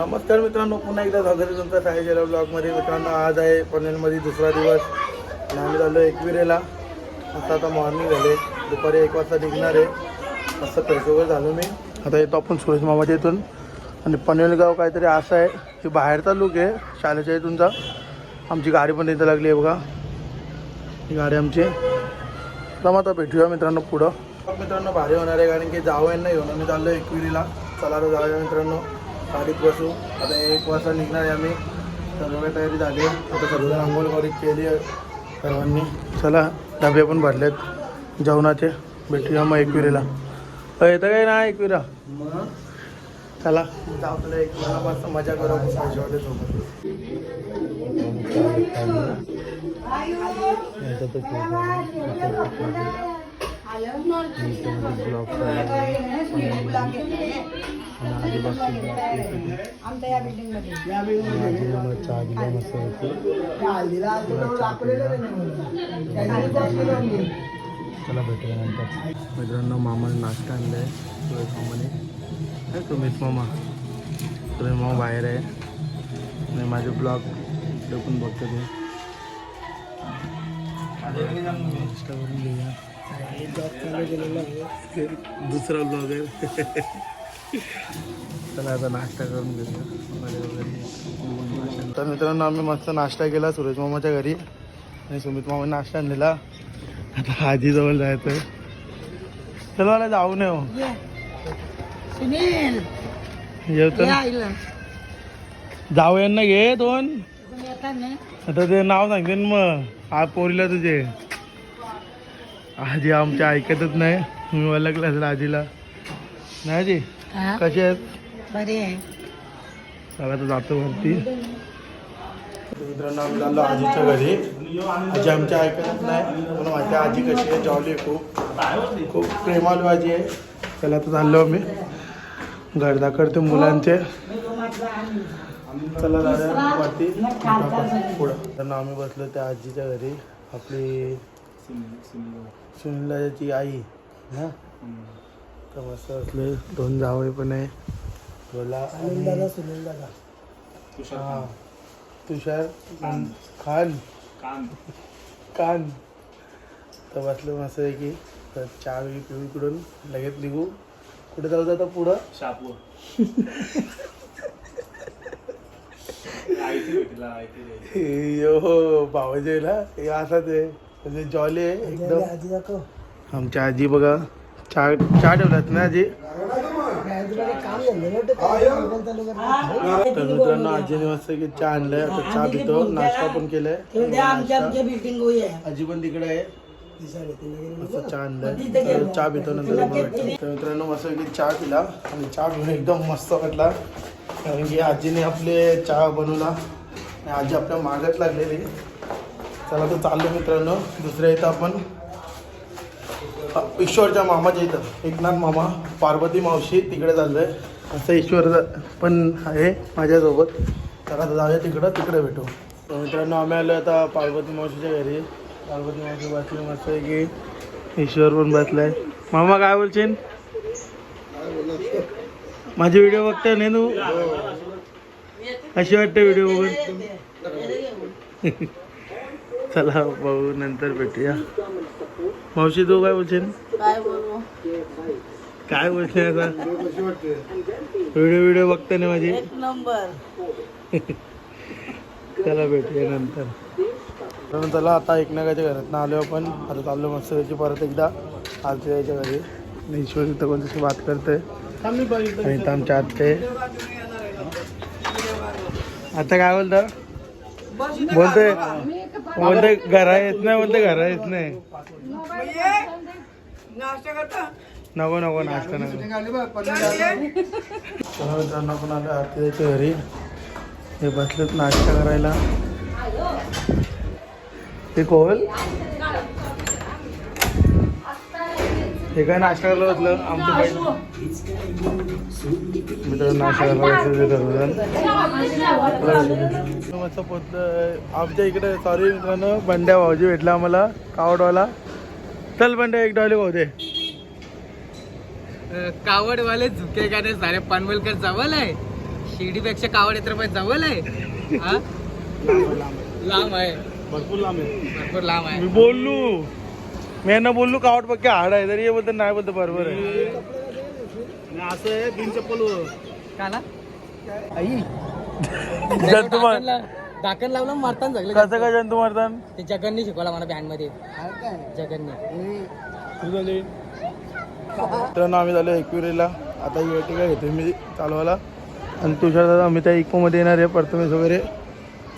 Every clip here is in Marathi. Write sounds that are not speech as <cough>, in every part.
नमस्कार मित्रांनो पुन्हा एकदा स्वागत आहे तुमचं साई जेला ब्लॉगमध्ये. मित्रांनो आज आहे पनवेलमध्ये दुसरा दिवस. आम्ही झालो एकविरेला. आता आता मॉर्निंग झाले. दुपारी एक वाजता निघणार आहे. असं फ्रेश झालो मी. आता येतो आपण सुरेश मामाच्या इथून. आणि पनवेलगाव काहीतरी असं आहे. की बाहेरचा लुक आहे. शाळेच्या इथूनचा आमची गाडी पण इथं लागली आहे बघा. ही गाडी आमची. तर मग आता भेटूया मित्रांनो पुढं. मित्रांनो भारी होणार आहे कारण की जावं नाही होणार आम्ही चाललो एकविरीला. चला तर जाऊया मित्रांनो. गाडीत बसू आता एक वाजता निघणार आहे आम्ही. सर्व तयारी झाली. आहे आता सर्व आंघोळ वगैरे केली आहे सर्वांनी. चला डबे पण भरलेत. जेवणाचे. भेटूया मग एकविरीला. अ, येतं काय ना एकविरा? चला. तुला एकविरा मस्त मजा करू सोबत. आमच्या या बिल्डिंगमध्ये चला भेटूया नंतर मित्रांनो मामाने नाश्ता आणलाय. सुरेश मामाने. काय सुमित मामा. सुरेश मामा बाहेर आहे. आणि माझे ब्लॉग इकडे पण बघतो ते नाश्ता करून घेऊया. दुसरा ब्लॉग आहे. <laughs> चला आता नाश्ता करून घेऊया. तर मित्रांनो आम्ही मस्त नाश्ता केला सुरेश मामाच्या घरी. आणि सुमित मामाने नाश्ता आणलेला. आता आजीजवळ जायचं चला मला जाऊ नये हो. सुनील. जेवतो या इला. जाऊ यांना घे दोन. येता? आता ते नाव सांगते मग. पोरीला तुझे. आजी आमच्या ऐकतच नाही. मी ओळखलं असेल आजीला नाही आजी? हा? कसे आहेत? बरे आहे. चला तर जातो वरती. मित्रांनो आम्ही चाललो आजीच्या घरी. आजी आमच्या ऐकतच नाही. मला माहिती आहे आजी कशी आहे जॉली आहे खूप. खूप प्रेमालू आजी आहे. त्याला तर चाललो आम्ही. गर्दा करते मुलांचे. चला दादा वरती. पुढं. तर आम्ही बसलो त्या आजीच्या घरी. आपली सुनीलाची आई ना तर मस्त असले दोन जावळे पण आहे. बोला दादा सुनील दादा. हा. तुषार खान. कान तर बसलो मस्त आहे की तर चहा वेळी पिऊ इकडून लगेच निघू. कुठे जाऊ आता पुढं? <laughs> यो भावजेला. हे असाच आहे म्हणजे जॉली आहे एकदम. आमच्या आजी बघा चहा चहा ठेवल्यात ना आजी? काम. तर मित्रांनो आजीने मस्त की चहा आणलाय आता चहा पितो नाश्ता पण केलाय. ते द्या आमच्या आमच्या बिल्डिंग होई आहे आजी पण तिकडे आहे. मस्त चहा आणलाय. तर चहा पितो नंतर. तर मित्रांनो मस्त की चहा पिला. आणि चहा पिऊन एकदम मस्त वाटला. कारण की आजीने आपले चहा बनवला. आणि आजी आपल्या मागत लागलेली. चला तर चाललो मित्रांनो. दुसऱ्या इथं आपण ईश्वरच्या मामाच्या इथं. एकनाथ मामा पार्वती मावशी तिकडे चाललोय. असं ईश्वर पण आहे माझ्यासोबत. तर आता जाऊया तिकडं तिकडे भेटू. तर मित्रांनो आम्ही आलो आता पार्वती मावशीच्या घरी. पार्वती मावशी बसली मस्त आहे की ईश्वर पण बसलाय. मामा काय बोलशील? माझे व्हिडिओ बघताय नाही तू? अशी वाटते व्हिडिओ बघून. <laughs> <laughs> चला भाऊ नंतर भेटूया. मावशी तू काय बोलशील? काय बोलू? काय बोलते आता? व्हिडिओ व्हिडिओ बघते ना माझी. त्याला भेटूया नंतर. तर चला आता एकनागाच्या घरात आलो आपण. आता चाललो मस्त त्याची परत एकदा. आलतो याच्या घरी. ईश्वर इथं कोणत्याशी बात करते आणि आमच्या आत्ते आता काय बोलतं? बोलते बोलते घरा येत नाही बोलते घरा येत नाही. नको नको नाश्ता नको. मित्रांनो आपण आलो आरतीच्या घरी. हे बसलेत नाश्ता करायला. ते कोल हे काय नाश्ता करायला बसलं? आमचं मित्रांनो मस्त पोचलं आमच्या इकडे सॉरी मित्रांनो बंड्या भाऊजी भेटला आम्हाला कावडवाला. चल बंड्या एक डॉली भाऊ दे. कावड वाले झुके गाणे सारे पनवेलकर जवळ आहे. शिर्डीपेक्षा कावड येत्र जवळ आहे. हा? लांब आहे. भरपूर लांब आहे. भरपूर लांब आहे. मी बोललो. मी यांना बोललो कावट पक्के हाड आहे. तरी हे बोलतो नाही बोलतो बरोबर आहे. असं आहे बिन चप्पल का ना आई. जंतू मार दाखन लावलं मारताना झालं कसं काय जंतू मारतान ते जगननी शिकवला मला बँडमध्ये जगननी. मित्रांनो आम्ही झालो एकविरीला. आता युएटिका घेतोय मी चालवायला. आणि तुषार दादा आम्ही त्या इकोमध्ये येणार आहे प्रथमेश वगैरे.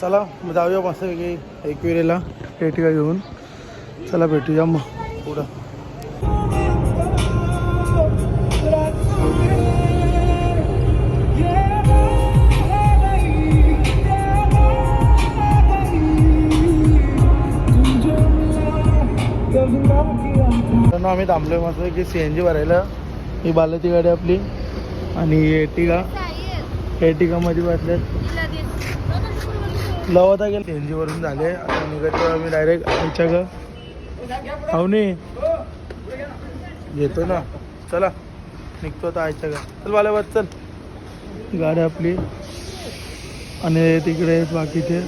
चला मग जाऊया मस्त एकविरीला. एटिका घेऊन. चला भेटूया मग. पुढं. आम्ही थांबलोय मस्त की सी एन जी भरायला. ही बालाची गाडी आपली आणि एटिका. एटिकामध्ये बसल्यात लवता गेलं. सी एन जी वरून झाले. आता निघतो आम्ही डायरेक्ट आमच्या ग अवनी घेतो ना? चला निघतो आता आयच्या ग चल बाला बस चल. गाडी आपली. आणि तिकडे बाकीचे.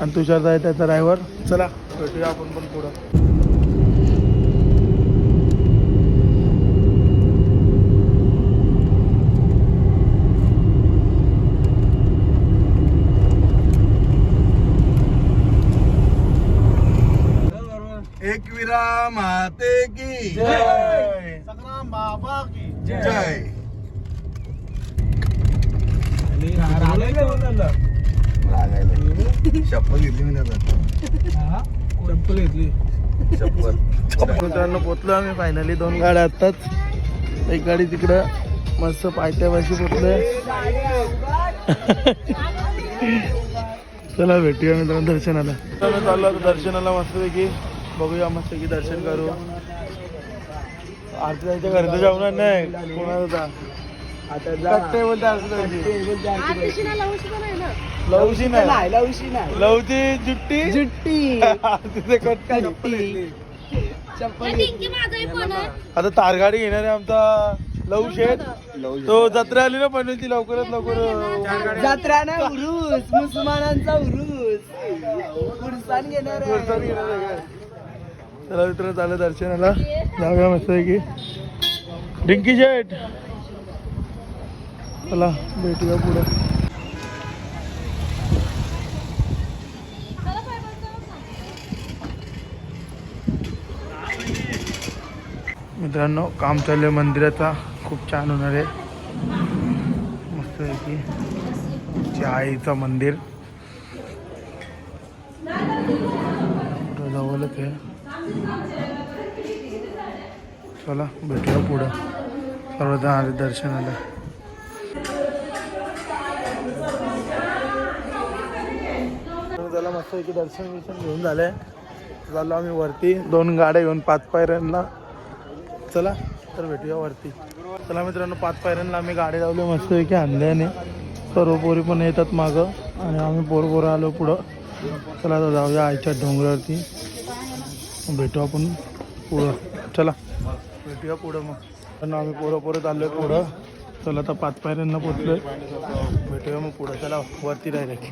आणि तुषार आहे त्याचा ड्रायव्हर चला. भेटूया आपण पण पुढं. एकविरा माते की. जय. बाबा की. जय. शपथ घेतली मी आता चप्पल घेतली. मित्रांनो पोचलो आम्ही फायनली दोन गाड्या आत्ताच. एक गाडी तिकडं. मस्त पायथ्यापाशी पोचलोय. चला भेटूया मित्रांनो दर्शनाला. चाललो दर्शनाला मस्तपैकी. बघूया मस्तपैकी दर्शन करू. आरती जायच्या घरी तर जेवणार नाही. कोणाचा आरती जायची. लवशी नाही. लवची जुट्टी? जुट्टी. <laughs> तिथे कट जुट्टी. आता तारगाडी घेणार आहे आमचा लव शेठ तो जत्रा आली ना पनवेलची लवकरात लवकर जत्रा ना उरुस मुसलमानांचा उरुस. उरुसान घेणार आहे? चला मित्र झालं दर्शनाला. जाऊया मस्त की डिंकी शेठ चला भेटूया पुढे. मित्रांनो काम चालू आहे मंदिराचा खूप छान होणार आहे. मस्त आहे की आईचं मंदिर. जवळच आहे. चला भेटूया पुढं. सर्वजण आले दर्शनाला. त्याला मस्त की दर्शन विर्शन घेऊन झालंय. झालो आम्ही वरती. दोन गाड्या घेऊन पाच पायऱ्यांना. चला तर भेटूया वरती. चला मित्रांनो पाच पायऱ्यांना आम्ही गाडी लावली मस्त की आणल्याने सर्व पोरी पण येतात मागं. आणि आम्ही पोर पोरं आलो पुढं. चला आता जाऊया आईच्या डोंगरावरती. भेटू आपण पुढं. चला भेटूया पुढं मग. पण आम्ही पोरं पोरं चाललोय पुढं. चला आता पाच पायऱ्यांना पोचलोय. भेटूया मग पुढं. चला वरती डायरेक्ट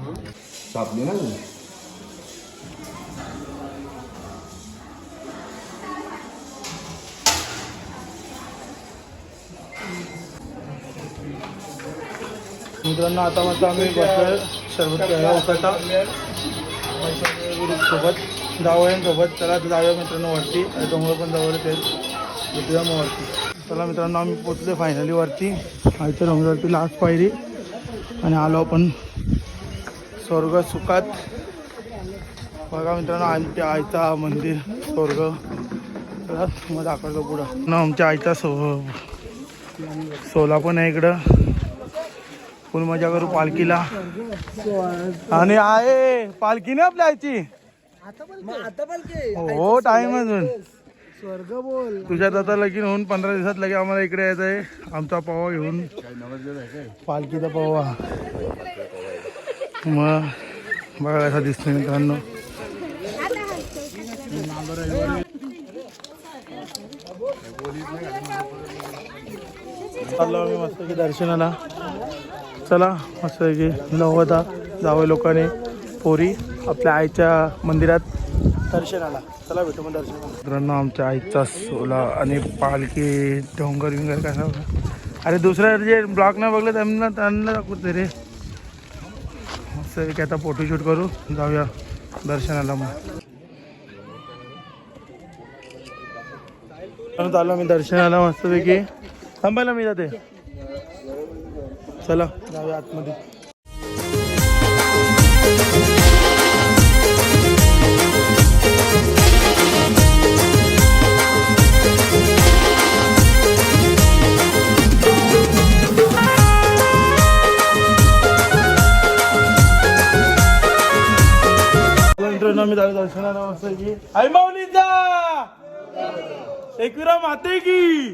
मित्रांनो आता मस्त आम्ही बसलोय सर्व उसाचा सोबत जावयांसोबत चला जाऊया मित्रांनो वरती. आणि डोंगर पण जावं ते भेटूया मग वरती. चला मित्रांनो आम्ही पोचले फायनली वरती. आईच्या डोंगरावरती लास्ट पायरी. आणि आलो आपण स्वर्ग सुखात. बघा मित्रांनो आमच्या आईचा मंदिर स्वर्ग. चला मग दाखवतो पुढं. आमच्या आईचा सो सोला पण आहे इकडं. फुल मजा करू पालखीला. आणि आहे पालखी नाही आपल्या आयची हो टाइम अजून. स्वर्ग बोल तुझ्या दादा लगीन होऊन पंधरा दिवसात लगे आम्हाला इकडे यायचं आहे आमचा पवा घेऊन. पालखीचा पवा. मग बघा असा दिसतो मित्रांनो. चाललो आम्ही मस्त की दर्शनाला. चला असं की नवदा जावं लोकांनी पोरी आपल्या आईच्या मंदिरात दर्शनाला चला भेटू मग दर्शनाला मित्रांनो आमच्या आईचा सोला आणि पालखी डोंगर विंगर काय अरे दुसऱ्या जे ब्लॉग नाही बघलं त्यांना त्यांना दाखवते रे. मस्त की आता फोटोशूट करू जाऊया दर्शनाला मग. चाललो मी दर्शनाला मस्तपैकी थांबायला मी जाते. चला. जाऊया आतमध्ये. आम्ही झालो दर्शनाला मस्त की आई माऊलीचा एकविरा माते की!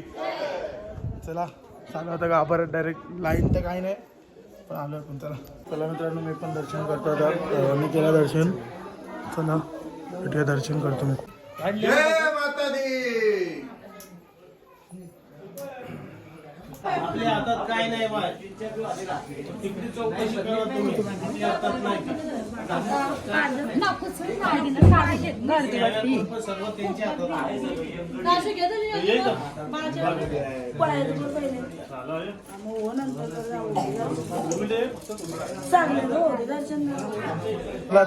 चला. चालू आता बरं डायरेक्ट लाईन तर काही नाही. पण आलो आपण चला चला मित्रांनो मी पण दर्शन करतो आता. मी केलं दर्शन. चला भेटूया दर्शन करतो मी जय माता दी आपल्या हातात काय नाही तिकडे चौकशी करा तुम्ही. हातात नाही. सर्व त्यांच्या हातात आहे.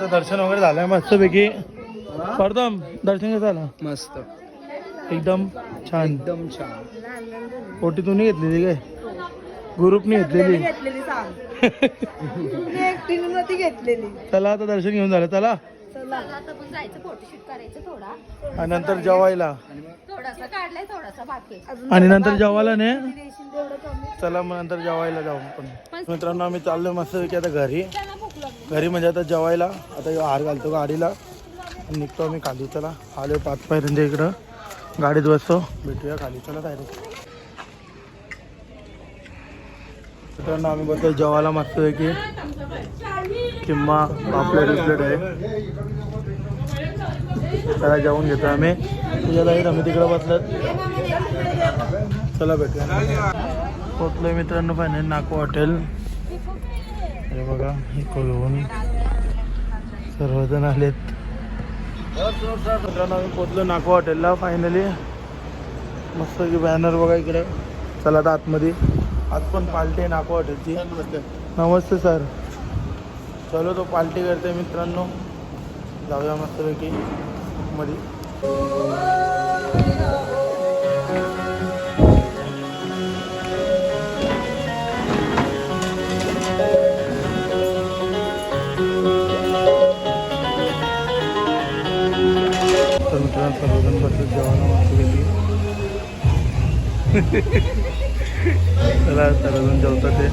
दर्शन वगैरे झालंय मस्तपैकी. प्रथम दर्शन कसं झालं? मस्त. एकदम छान. एकदम छान. ओटी तुम्ही घेतलेली काय? ग्रुपने घेतलेली. घेतलेली चला आता दर्शन घेऊन झालं. चला. चला. आता पण जायचं फोटोशूट करायचं थोडा. आणि नंतर जेवायला. थोडासा काढलाय थोडासा बाकी आहे. आणि नंतर जेवायला ने? चला मग नंतर जेवायला जाऊ आपण. मित्रांनो आम्ही चाललोय मस्त की आता घरी. घरी म्हणजे आता जेवायला. आता हार घालतो गाडीला. निघतो आम्ही खाली. चला आलोय पाच पायऱ्यांच्या इकडं. गाडीत बसतो भेटूया खाली. चला काय मित्रांनो आम्ही बसतो जेवायला. मस्त आहे की किंवा पापलेट बिपलेट आहे. चला जेवून घेतो आम्ही. तुझ्या जाईल आम्ही तिकडं बसलं चला भेटूया. पोचलोय मित्रांनो फायनल नाको हॉटेल हे बघा हे कोलवून सर्वजण आलेत. मित्रांनो आम्ही पोचलो नाको हॉटेलला फायनली मस्त की बॅनर बघा इकडे. चला आता आतमध्ये. आज पण पार्टी आहे नाको हॉटेलची नमस्ते. सर. चलो तो पार्टी करते मित्रांनो. जाऊया मस्तपैकी मध्ये तर मित्रांनो सर्वजण बसले जेवायला मस्तपैकी चला सर्वजण जेवतात. ते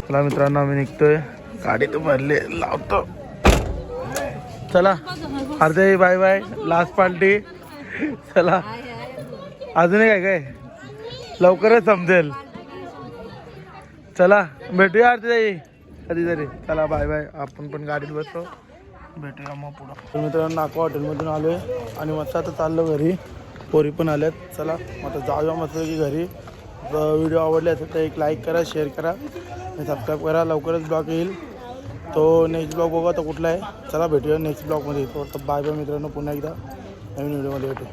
चला मित्रांनो आम्ही निघतोय. गाडी तर भरले लावतो. चला अर्धे बाय बाय लास्ट पार्टी. चला. अजूनही काय काय? लवकरच समजेल. चला भेटूया आरती कधीतरी. चला बाय बाय. आपण पण गाडीत बसतो. भेटूया मग पुढं. मित्रांनो नाको हॉटेलमधून आलो आहे आणि मस्त आता चाललो घरी. पोरी पण आल्यात. चला मग आता जाऊया मस्त की घरी व्हिडिओ आवडले असेल तर एक लाईक करा शेअर करा. आणि सबस्क्राईब करा. लवकरच ब्लॉग येईल. तो नेक्स्ट ब्लॉग बघा तो कुठला आहे. चला भेटूया नेक्स्ट ब्लॉगमध्ये तो बाय बाय मित्रांनो. पुन्हा एकदा नवीन व्हिडिओमध्ये भेटू.